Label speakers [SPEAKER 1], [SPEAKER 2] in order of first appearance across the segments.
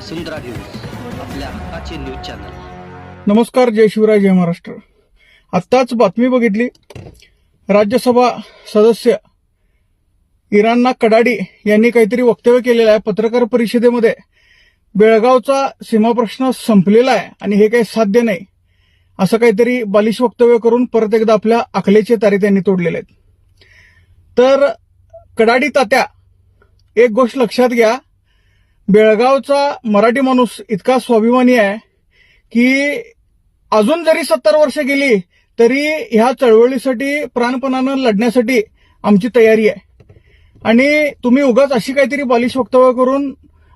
[SPEAKER 1] वसुंधरा news आपल्या हक्काचे news channel.
[SPEAKER 2] नमस्कार जय शिवराय जय महाराष्ट्र. आत्ताच बातमी बघितली. राज्यसभा सदस्य इराणना कडाडी यांनी काहीतरी वक्तव्य केलेलं आहे. पत्रकार परिषदेमध्ये बेळगावचा सीमाप्रश्न संपलेला आहे आणि हे काही साध्य नाही. असं काहीतरी बालिश वक्तव्य करून परत एकदा आपल्या आखलेचे तारे त्यांनी तोडलेले आहेत. तर कडाडी तात्या एक गोष्ट लक्षात घ्या. बेळगावचा मराठी माणूस इतका स्वाभिमानी आहे की अजून जरी सत्तर वर्ष गेली तरी ह्या चळवळीसाठी प्राणपणानं लढण्यासाठी आमची तयारी आहे. आणि तुम्ही उगाच अशी काहीतरी बालिश वक्तव्य करून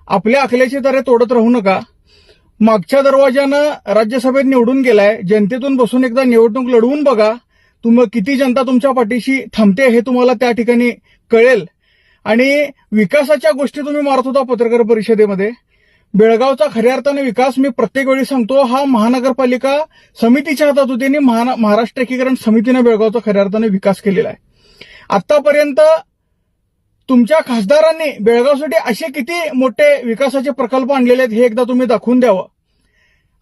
[SPEAKER 2] आपल्या आखल्याचे तारे तोडत राहू नका. मागच्या दरवाजानं राज्यसभेत निवडून गेलाय जनतेतून बसून एकदा निवडणूक लढवून बघा. तुम किती जनता तुमच्या पाठीशी थांबते हे तुम्हाला त्या ठिकाणी कळेल. आणि विकासाच्या गोष्टी तुम्ही मारत होता पत्रकार परिषदेमध्ये. बेळगावचा खऱ्या अर्थाने विकास मी प्रत्येक वेळी सांगतो हा महानगरपालिका समितीच्या हातात होती आणि महाराष्ट्र एकीकरण समितीने बेळगावचा खऱ्या अर्थाने विकास केलेला आहे. आतापर्यंत तुमच्या खासदारांनी बेळगावसाठी असे किती मोठे विकासाचे प्रकल्प आणलेले आहेत हे एकदा तुम्ही दाखवून द्यावं.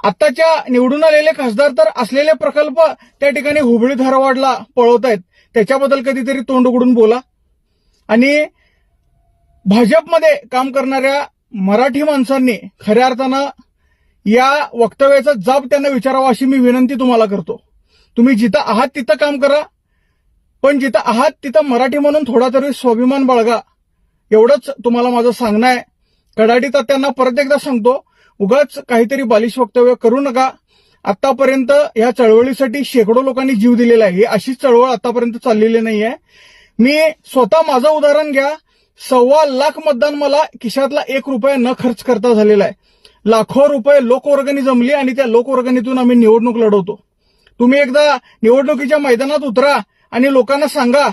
[SPEAKER 2] आताच्या निवडून आलेले खासदार तर असलेले प्रकल्प त्या ठिकाणी हुबळी धारवाडला पळवत आहेत त्याच्याबद्दल कधीतरी तोंड उघडून बोला. आणि भाजपमध्ये काम करणाऱ्या मराठी माणसांनी खऱ्या अर्थानं या वक्तव्याचा जाब त्यांना विचारावा अशी मी विनंती तुम्हाला करतो. तुम्ही जिथं आहात तिथं काम करा पण जिथं आहात तिथं मराठी म्हणून थोडा तरी स्वाभिमान बाळगा. एवढंच तुम्हाला माझं सांगणं आहे. कडाडी तर त्यांना परत एकदा सांगतो उगाच काहीतरी बालिश वक्तव्य करू नका. आतापर्यंत या चळवळीसाठी शेकडो लोकांनी जीव दिलेला आहे. ही अशीच चळवळ आतापर्यंत चाललेली नाही आहे मी स्वतः माझं उदाहरण घ्या. सव्वा लाख मतदान मला खिशातला एक रुपया न खर्च करता झालेला आहे. लाखो रुपये लोकवर्गणी जमली आणि त्या लोकवर्गणीतून आम्ही निवडणूक लढवतो. तुम्ही एकदा निवडणुकीच्या मैदानात उतरा आणि लोकांना सांगा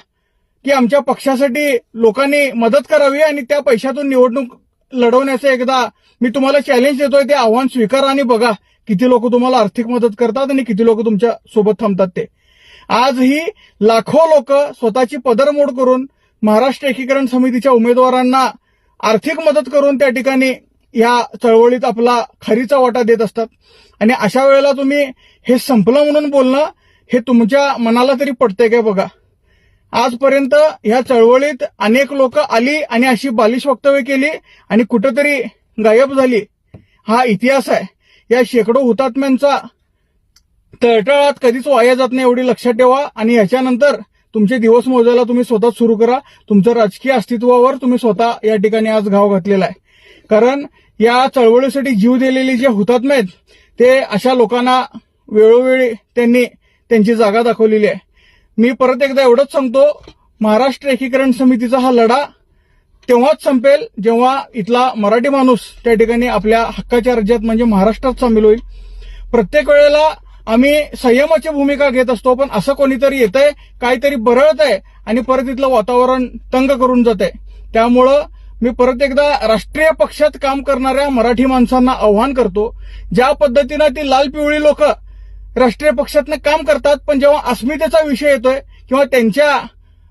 [SPEAKER 2] की आमच्या पक्षासाठी लोकांनी मदत करावी आणि त्या पैशातून निवडणूक लढवण्याचं एकदा मी तुम्हाला चॅलेंज देतोय ते आव्हान स्वीकारा आणि बघा किती लोक तुम्हाला आर्थिक मदत करतात आणि किती लोक तुमच्यासोबत थांबतात ते. आजही लाखो लोक स्वतःची पदरमोड करून महाराष्ट्र एकीकरण समितीच्या उमेदवारांना आर्थिक मदत करून त्या ठिकाणी या चळवळीत आपला खरीचा वाटा देत असतात. आणि अशा वेळेला तुम्ही हे संपलं म्हणून बोलणं हे तुमच्या मनाला तरी पडतंय काय बघा. आजपर्यंत ह्या चळवळीत अनेक लोक आली आणि अशी बालिश वक्तव्य केली आणि कुठंतरी गायब झाली. हा इतिहास आहे. या शेकडो हुतात्म्यांचा तळटळात कधीच वाया जात नाही एवढी लक्षात ठेवा आणि ह्याच्यानंतर तुमचे दिवस मोजायला तुम्ही स्वतः सुरू करा. तुमचं राजकीय अस्तित्वावर तुम्ही स्वतः या ठिकाणी आज घाव घातलेला आहे. कारण या चळवळीसाठी जीव दिलेले जे हुतात्मे आहेत ते अशा लोकांना वेळोवेळी त्यांनी त्यांची जागा दाखवलेली आहे. मी परत एकदा एवढंच सांगतो महाराष्ट्र एकीकरण समितीचा हा लढा तेव्हाच संपेल जेव्हा इथला मराठी माणूस त्या ठिकाणी आपल्या हक्काच्या राज्यात म्हणजे महाराष्ट्रात सामील होईल. प्रत्येक वेळेला आम्ही संयमाची भूमिका घेत असतो पण असं कोणीतरी येत आहे काहीतरी बरळत आहे आणि परत इथलं वातावरण तंग करून जात आहे त्यामुळं मी परत एकदा राष्ट्रीय पक्षात काम करणाऱ्या मराठी माणसांना आव्हान करतो ज्या पद्धतीनं ती लाल पिवळी लोक राष्ट्रीय पक्षातनं काम करतात पण जेव्हा अस्मितेचा विषय येतोय किंवा त्यांच्या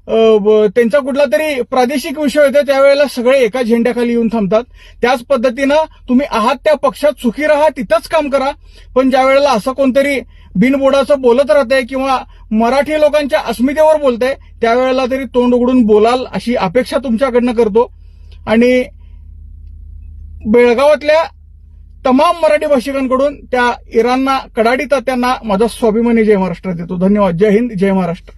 [SPEAKER 2] त्यांचा कुठला तरी प्रादेशिक विषय होता त्यावेळेला सगळे एका झेंड्याखाली येऊन थांबतात. त्याच पद्धतीनं तुम्ही आहात त्या पक्षात सुखी राहा तिथंच काम करा. पण ज्या वेळेला असं कोणतरी बिनबोडाचं बोलत राहतंय किंवा मराठी लोकांच्या अस्मितेवर बोलतंय त्यावेळेला तरी तोंड उघडून बोलाल अशी अपेक्षा तुमच्याकडनं करतो. आणि बेळगावातल्या तमाम मराठी भाषिकांकडून त्या इराणना कडाडी त्यांना माझा स्वाभिमानी जय महाराष्ट्र देतो. धन्यवाद. जय हिंद जय महाराष्ट्र.